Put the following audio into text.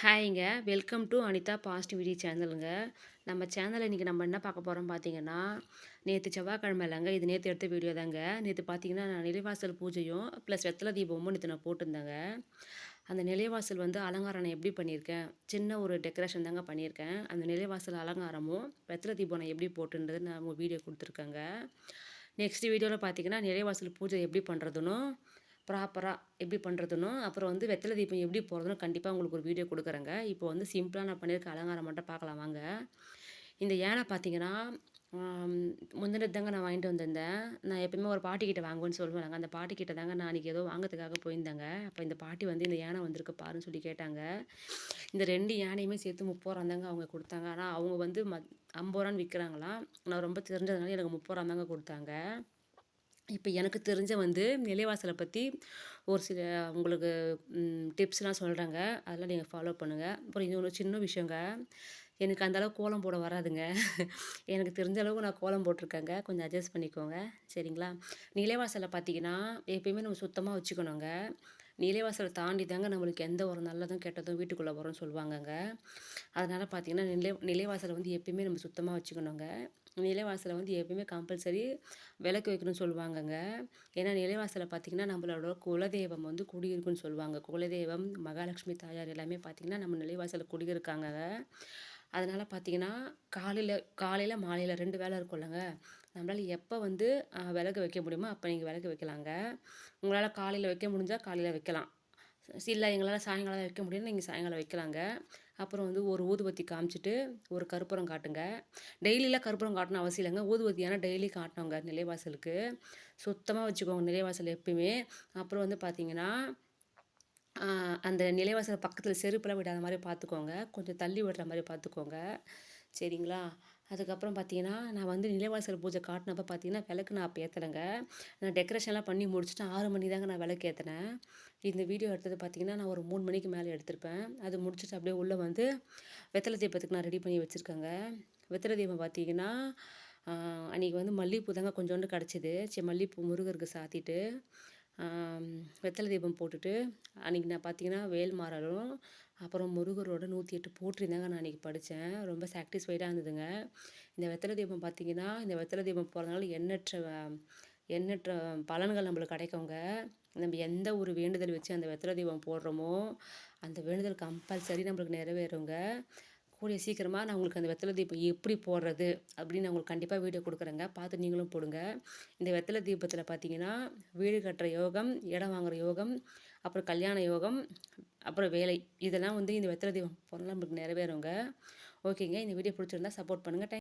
ஹாய்ங்க. Welcome to Anitha positivity சேனலுங்க. நம்ம சேனலில் இன்றைக்கி நம்ம என்ன பார்க்க போகிறோம் பார்த்தீங்கன்னா நேற்று செவ்வாய்க்கிழமை இல்லைங்க இது நேற்று எடுத்த வீடியோ தாங்க. நேற்று பார்த்தீங்கன்னா நான் நிலைவாசல் பூஜையும் ப்ளஸ் வெத்தலை தீபமும் நேற்று நான் போட்டிருந்தேங்க. அந்த நிலைவாசல் வந்து அலங்காரம் நான் எப்படி பண்ணியிருக்கேன்? சின்ன ஒரு டெக்கரேஷன் தாங்க பண்ணியிருக்கேன். அந்த நிலைவாசல் அலங்காரமும் வெத்தலை தீபம் நான் எப்படி போட்டுன்றது நான் உங்கள் வீடியோ கொடுத்துருக்கேங்க. நெக்ஸ்ட் வீடியோவில் பார்த்தீங்கன்னா நிலைவாசல் பூஜை எப்படி பண்ணுறதுன்னு ப்ராப்பராக எப்படி பண்ணுறதுன்னு அப்புறம் வந்து வெத்தலை தீபம் எப்படி போகிறதுன்னு கண்டிப்பாக உங்களுக்கு ஒரு வீடியோ கொடுக்குறேங்க. இப்போ வந்து சிம்பிளாக நான் பண்ணியிருக்க அலங்காரம் மட்டும் பார்க்கலாம் வாங்க. இந்த யானை பார்த்தீங்கன்னா முந்தின தாங்க நான் வாங்கிட்டு வந்திருந்தேன். நான் எப்பயுமே ஒரு பாட்டிக்கிட்ட வாங்குவேன்னு சொல்லுவாங்க. அந்த பாட்டிக்கிட்ட தாங்க நான் அன்றைக்கி ஏதோ வாங்கிறதுக்காக போயிருந்தேங்க. அப்போ இந்த பாட்டி வந்து இந்த யானை வந்திருக்கு பாருன்னு சொல்லி கேட்டாங்க. இந்த ரெண்டு யானையுமே சேர்த்து முப்பது ரூபா தாங்க அவங்க கொடுத்தாங்க. ஆனால் அவங்க வந்து ம ஐம்பது ரூபான்னு விற்கிறாங்களாம் நான் ரொம்ப தெரிஞ்சதுனால எனக்கு முப்பது ரூபா தாங்க கொடுத்தாங்க. இப்போ எனக்கு தெரிஞ்ச வந்து நிலைவாசலை பற்றி ஒரு சில உங்களுக்கு டிப்ஸ்லாம் சொல்கிறேங்க அதெல்லாம் நீங்கள் ஃபாலோ பண்ணுங்கள் அப்புறம் இன்னொரு சின்ன விஷயங்க. எனக்கு அந்தளவு கோலம் போட வராதுங்க. எனக்கு தெரிஞ்ச அளவுக்கு நான் கோலம் போட்டிருக்கேங்க. கொஞ்சம் அட்ஜஸ்ட் பண்ணிக்கோங்க. சரிங்களா? நிலைவாசலை பார்த்தீங்கன்னா எப்பயுமே நம்ம சுத்தமாக வச்சுக்கணுங்க. நிலைவாசலை தாண்டி தாங்க நம்மளுக்கு எந்த ஒரு நல்லதும் கெட்டதும் வீட்டுக்குள்ளே வரும்னு சொல்லுவாங்கங்க. அதனால் பார்த்தீங்கன்னா நிலை நிலைவாசலை வந்து எப்பயுமே நம்ம சுத்தமாக வச்சுக்கணுங்க. நிலைவாசலை வந்து எப்பயுமே கம்பல்சரி விளக்கு வைக்கணும்னு சொல்லுவாங்கங்க. ஏன்னா நிலைவாசலை பார்த்திங்கன்னா நம்மளோட குலதெய்வம் வந்து குடியிருக்குன்னு சொல்லுவாங்க. குலதெய்வம் மகாலட்சுமி தாயார் எல்லாமே பார்த்திங்கன்னா நம்ம நிலைவாசலில் குடியிருக்காங்க. அதனால் பார்த்திங்கன்னா காலையில் காலையில் மாலையில் ரெண்டு வேலை இருக்கும்லங்க. நம்மளால் எப்போ வந்து விளக்கு வைக்க முடியுமோ அப்போ நீங்கள் விளக்கு வைக்கலாங்க. உங்களால் காலையில் வைக்க முடிஞ்சால் காலையில் வைக்கலாம். இல்லை எங்களால் சாயங்காலம் வைக்க முடியும்னு நீங்கள் சாயங்காலம் வைக்கலாங்க. அப்புறம் வந்து ஒரு ஊதுபத்தி காமிச்சிட்டு ஒரு கற்பூரம் காட்டுங்க. டெய்லியெலாம் கற்பூரம் காட்டணும் அவசியம் இல்லைங்க. ஊதுபத்தி ஆனால் டெய்லி காட்டினவங்க நிலைவாசலுக்கு. சுத்தமாக வச்சுக்கோங்க நிலைவாசல் எப்பயுமே. அப்புறம் வந்து பார்த்தீங்கன்னா அந்த நிலைவாசல் பக்கத்தில் செருப்பெல்லாம் விடாத மாதிரி பார்த்துக்கோங்க கொஞ்சம் தள்ளி விடுற மாதிரி பார்த்துக்கோங்க சரிங்களா? அதுக்கப்புறம் பார்த்தீங்கன்னா நான் வந்து நிலைவாசல் பூஜை காட்டினப்ப பார்த்தீங்கன்னா விளக்கு நான் அப்போ நான் டெக்கரேஷன்லாம் பண்ணி முடிச்சுட்டு ஆறு மணி தாங்க நான் விளக்கு ஏற்றினேன் இந்த வீடியோ எடுத்தது பார்த்தீங்கன்னா நான் ஒரு மூணு மணிக்கு மேலே எடுத்திருப்பேன். அது முடிச்சுட்டு அப்படியே உள்ளே வந்து வெத்தலை தீபத்துக்கு நான் ரெடி பண்ணி வச்சுருக்கேங்க. வெத்தலை தீபம் பார்த்தீங்கன்னா அன்றைக்கி வந்து மல்லிகைப்பூ தாங்க கொஞ்சோண்டு கிடச்சிது. சரி மல்லிகைப்பூ முருகருக்கு சாத்திட்டு வெத்தலை தீபம் போட்டுட்டு அன்றைக்கி நான் பார்த்தீங்கன்னா வேல்மாறலும் அப்புறம் முருகரோட நூற்றி எட்டு போட்டிருந்தாங்க நான் அன்றைக்கி படித்தேன் ரொம்ப சாட்டிஸ்ஃபைடாக இருந்ததுங்க. இந்த வெத்தலை தீபம் பார்த்தீங்கன்னா இந்த வெத்தலை தீபம் போகிறதுனால எண்ணற்ற எண்ணற்ற பலன்கள் நம்மளுக்கு கிடைக்குங்க. நம்ம எந்த ஒரு வேண்டுதல் வச்சு அந்த வெத்தலை தீபம் போடுறோமோ அந்த வேண்டுதல் கம்பல்சரி நம்மளுக்கு நிறைவேறுங்க. கூடிய சீக்கிரமாக நான் உங்களுக்கு அந்த வெத்தலை தீபம் எப்படி போடுறது அப்படின்னு நான் உங்களுக்கு கண்டிப்பாக வீடியோ கொடுக்குறேங்க. பார்த்து நீங்களும் போடுங்க. இந்த வெத்தலை தீபத்தில் பார்த்தீங்கன்னா வீடு கட்டுற யோகம் இடம் வாங்குகிற யோகம் அப்புறம் கல்யாண யோகம் அப்புறம் வேலை. இதெல்லாம் வந்து இந்த வெத்தலை தீபம் போனால் நம்மளுக்கு நிறைவேறுங்க ஓகேங்க. இந்த வீடியோ பிடிச்சிருந்தா சப்போர்ட் பண்ணுங்கள்